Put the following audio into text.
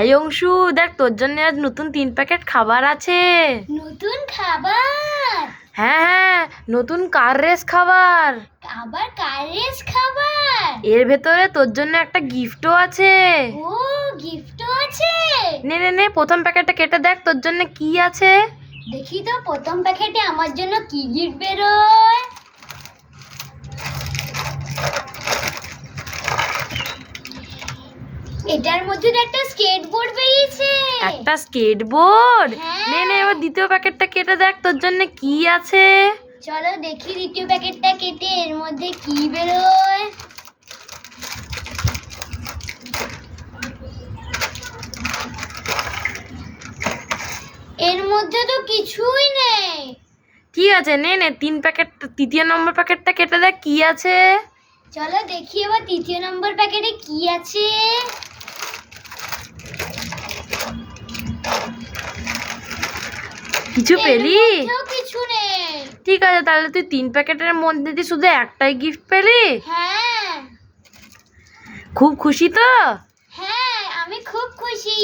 এই অংশু দেখ তোর জন্য আজ নতুন তিন প্যাকেট খাবার আছে। নতুন খাবার? হ্যাঁ হ্যাঁ নতুন কার রেস খাবার। আবার কারেজ খাবার? এর ভেতরে তোর জন্য একটা গিফটও আছে। ও গিফটও আছে? নে নে নে প্রথম প্যাকেটটা কেটে দেখ তোর জন্য কি আছে? দেখি তো প্রথম প্যাকেটে আমার জন্য কি গিফট বেরোয়? এটার মধ্যে তো একটা স্কেটবোর্ড বেরিয়েছে। একটা স্কেটবোর্ড হ্যাঁ। নে নে এবার দ্বিতীয় প্যাকেটটা কেটে দেখ তোর জন্য কি আছে? চলো দেখি দ্বিতীয় প্যাকেটটা কেটে এর মধ্যে কি বেরোয়। এর মধ্যে তো কিছুই নেই। ঠিক আছে? নে নে তিন প্যাকেট তৃতীয় নম্বর প্যাকেটটা কেটে দেখ কি আছে? চলো দেখি এবার তৃতীয় নম্বর প্যাকেটে কি আছে। কিছু পেলি? কিছু নেই। ঠিক আছে তাহলে তুই তিন প্যাকেটের মধ্যে দিয়ে শুধু একটাই গিফট পেলি? হ্যাঁ। খুব খুশি তো? হ্যাঁ আমি খুব খুশি।